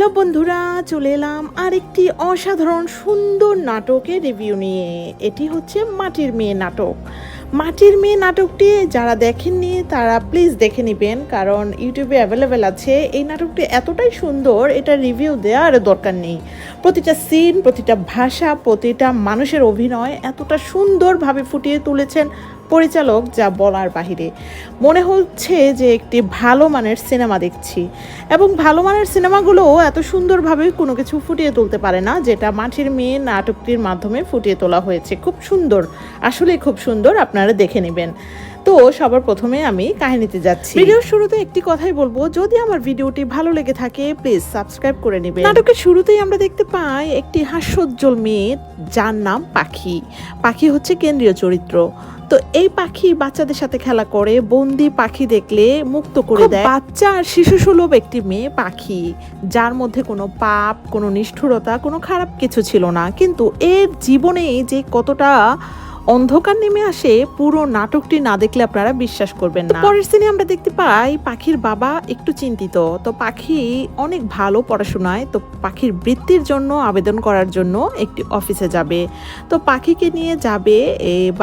Hello বন্ধুরা, চলে এলাম আরেকটি অসাধারণ সুন্দর নাটকের রিভিউ নিয়ে। এটি হচ্ছে মাটির মেয়ে নাটক। মাটির মেয়ে নাটকটি যারা দেখেননি, তারা প্লিজ দেখে নেবেন, কারণ ইউটিউবে অ্যাভেলেবেল আছে। এই নাটকটি এতটাই সুন্দর, এটা রিভিউ দেওয়ার দরকার নেই। প্রতিটা সিন প্রতিটা ভাষা, প্রতিটা মানুষের অভিনয় এতটা সুন্দরভাবে ফুটিয়ে তুলেছেন পরিচালক যা বলার বাহিরে। মনে হচ্ছে যে একটি ভালো মানের সিনেমা দেখছি এবং ভালো মানের সিনেমাগুলো এত সুন্দরভাবে কোনো কিছু ফুটিয়ে তুলতে পারে না যেটা মাটির মেয়ে নাটকটির মাধ্যমে ফুটিয়ে তোলা হয়েছে। খুব সুন্দর আসলে খুব সুন্দর আপনারা দেখে নেবেন। তো সবার প্রথমে আমি কাহিনীতে যাচ্ছি। ভিডিওর শুরুতে একটি কথাই বলব যদি আমার ভিডিওটি ভালো লেগে থাকে প্লিজ সাবস্ক্রাইব করে নেবেন। নাটকের শুরুতেই আমরা দেখতে পাই একটি হাস্যোজ্জ্বল মেয়ে যার নাম পাখি। পাখি হচ্ছে কেন্দ্রীয় চরিত্র। তো এই পাখি বাচ্চাদের সাথে খেলা করে বন্দি পাখি দেখলে মুক্ত করে দেয়। বাচ্চা আর শিশু সুলভ একটি মেয়ে পাখি যার মধ্যে কোনো পাপ কোনো নিষ্ঠুরতা কোনো খারাপ কিছু ছিল না। কিন্তু এর জীবনে যে কতটা অন্ধকার নেমে আসে, পুরো নাটকটি না দেখলে আপনারা বিশ্বাস করবেন না। পরের সিনে আমরা দেখতে পাই পাখির বাবা একটু চিন্তিত। তো পাখি অনেক ভালো পড়াশোনায়, তো পাখির বৃত্তির জন্য আবেদন করার জন্য একটি অফিসে যাবে। তো পাখিকে নিয়ে যাবে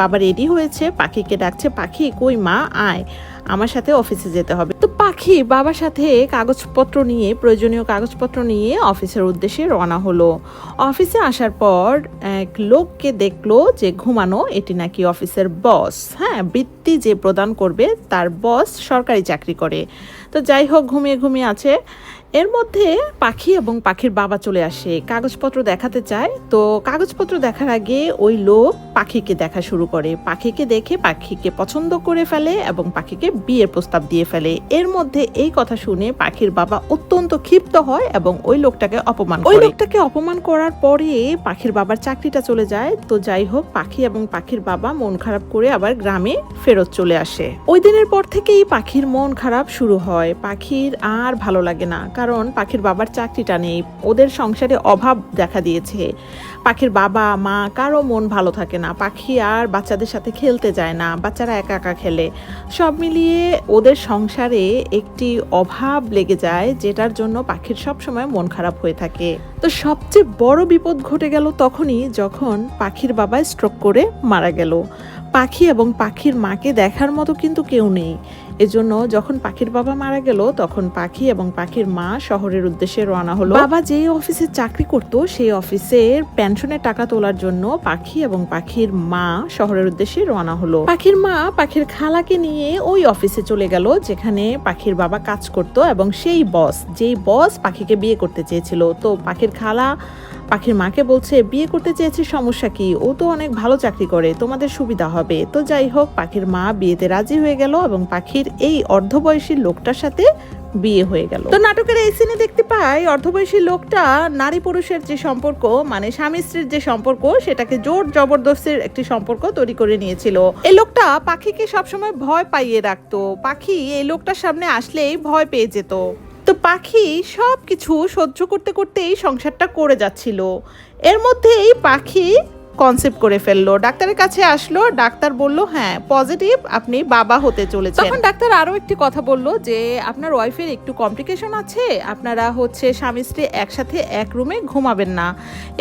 বাবা রেডি হয়েছে, পাখিকে ডাকছে, পাখি কই মা, আয়। আমার সাথে অফিসে যেতে হবে। তো পাখি বাবার সাথে কাগজপত্র নিয়ে, প্রয়োজনীয় কাগজপত্র নিয়ে অফিসের উদ্দেশ্যে রওনা হলো। অফিসে আসার পর এক লোককে দেখল যে ঘুমানো এটি নাকি অফিসের বস। হ্যাঁ বৃত্তি যে প্রদান করবে তার বস সরকারি চাকরি করে। তো যাই হোক, ঘুমিয়ে ঘুমিয়ে আছে। এর মধ্যে পাখি এবং পাখির বাবা চলে আসে। কাগজপত্র দেখাতে চায়। তো কাগজপত্র দেখার আগে ওই লোক পাখিকে দেখা শুরু করে। পাখিকে দেখে পাখিকে পছন্দ করে ফেলে এবং পাখিকে বিয়ের প্রস্তাব দিয়ে ফেলে। এর মধ্যে এই কথা শুনে পাখির বাবা অত্যন্ত ক্ষিপ্ত হয় এবং ওই লোকটাকে অপমান ওই লোকটাকে অপমান করার পরে পাখির বাবার চাকরিটা চলে যায়। তো যাই হোক পাখি এবং পাখির বাবা মন খারাপ করে আবার গ্রামে ফেরত চলে আসে। ওই দিনের পর থেকেই পাখির মন খারাপ শুরু হয়। পাখির আর ভালো লাগে না। কারণ পাখির বাবার চাকরিটা নেই। ওদের সংসারে অভাব দেখা দিয়েছে। পাখির বাবা, মা, কারও মন ভালো থাকে না। পাখি আর বাচ্চাদের সাথে খেলতে যায় না, বাচ্চারা একা একা খেলে। সব মিলিয়ে ওদের সংসারে একটি অভাব লেগে যায়, যেটার জন্য পাখির সব সময় মন খারাপ হয়ে থাকে। তো সবচেয়ে বড় বিপদ ঘটে গেল তখনই যখন পাখির বাবা স্ট্রোক করে মারা গেল। পাখি এবং পাখির মাকে দেখার মতো কিন্তু কেউ নেই। এজন্য যখন পাখির বাবা মারা গেল, তখন পাখি এবং পাখির মা শহরের উদ্দেশ্যে রওনা হলো। বাবা যেই অফিসে চাকরি করত, সেই অফিসের পেনশনের টাকা তোলার জন্য পাখি এবং পাখির মা শহরের উদ্দেশ্যে রওনা হলো। পাখির মা পাখির খালাকে নিয়ে ওই অফিসে চলে গেল, যেখানে পাখির বাবা কাজ করত এবং সেই বস, যেই বস পাখিকে বিয়ে করতে চেয়েছিল। তো পাখির খালা পাখির মাকে বলছে, বিয়ে করতে চেয়েছে, সমস্যা কি? ও তো অনেক ভালো চাকরি করে, তোমাদের সুবিধা হবে। তো যাই হোক, পাখির মা বিয়েতে রাজি হয়ে গেল এবং পাখির এই অর্ধবয়সী লোকটার সাথে বিয়ে হয়ে গেল। তো নাটকের এই সিনে দেখতে পাই, অর্ধবয়সী লোকটা নারী পুরুষের যে সম্পর্ক মানে স্বামী স্ত্রীর যে সম্পর্ক, সেটাকে জোর জবরদস্তির একটি সম্পর্ক তৈরি করে নিয়েছিল। এই লোকটা পাখিকে সবসময় ভয় পাইয়ে রাখতো। পাখি এই লোকটার সামনে আসলেই ভয় পেয়ে যেত। তো পাখি সব কিছু সহ্য করতে করতে এই সংসারটা করে যাচ্ছিল। এর মধ্যেই পাখি কনসেপ্ট করে ফেলল। ডাক্তারের কাছে আসলো, ডাক্তার বলল হ্যাঁ পজিটিভ আপনি বাবা হতে চলেছেন। তখন ডাক্তার আরও একটি কথা বলল যে, আপনার ওয়াইফের একটু কমপ্লিকেশন আছে, আপনারা হচ্ছে স্বামী স্ত্রী একসাথে এক রুমে ঘুমাবেন না।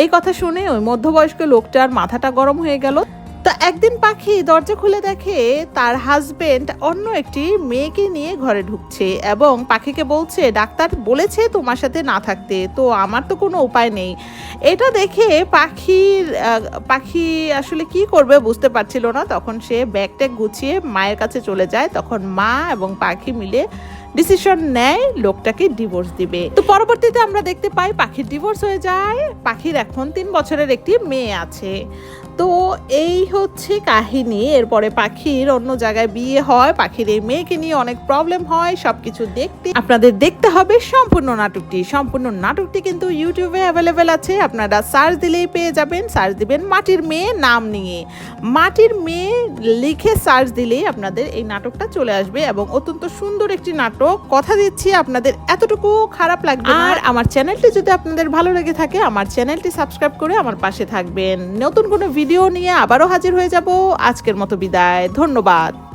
এই কথা শুনে ওই মধ্যবয়স্ক লোকটার মাথাটা গরম হয়ে গেল। তা একদিন পাখি দরজা খুলে দেখে তার হাজবেন্ড অন্য একটি মেয়েকে নিয়ে ঘরে ঢুকছে এবং পাখিকে বলছে, ডাক্তার বলেছে তোমার সাথে না থাকতে, তো আমার তো কোনো উপায় নেই। এটা দেখে পাখির পাখি আসলে কি করবে বুঝতে পারছিল না। তখন সে ব্যাগ ট্যাগ গুছিয়ে মায়ের কাছে চলে যায়। তখন মা এবং পাখি মিলে ডিসিশন নেয়, লোকটাকে ডিভোর্স দিবে। তো পরবর্তীতে আমরা দেখতে পাই, পাখির ডিভোর্স হয়ে যায়। পাখির এখন তিন বছরের একটি মেয়ে আছে। তো এই হচ্ছে কাহিনী। এরপরে পাখির অন্য জায়গায় বিয়ে হয় পাখির এই মেয়েকে নিয়ে অনেক প্রবলেম হয় সবকিছু দেখতে। আপনাদের দেখতে হবে সম্পূর্ণ নাটকটি। সম্পূর্ণ নাটকটি কিন্তু ইউটিউবে অ্যাভেলেবেল আছে। আপনারা সার্চ দিলেই পেয়ে যাবেন। সার্চ দিবেন মাটির মেয়ে নাম নিয়ে। মাটির মেয়ে লিখে সার্চ দিলেই আপনাদের এই নাটকটা চলে আসবে এবং অত্যন্ত সুন্দর একটি নাটক। কথা দিচ্ছি আপনাদের এতটুকু খারাপ লাগবে আর আমার চ্যানেলটি যদি আপনাদের ভালো লেগে থাকে আমার চ্যানেলটি সাবস্ক্রাইব করে আমার পাশে থাকবেন। নতুন কোনো ভিডিও নিয়ে আবারও হাজির হয়ে যাব। আজকের মতো বিদায়। ধন্যবাদ।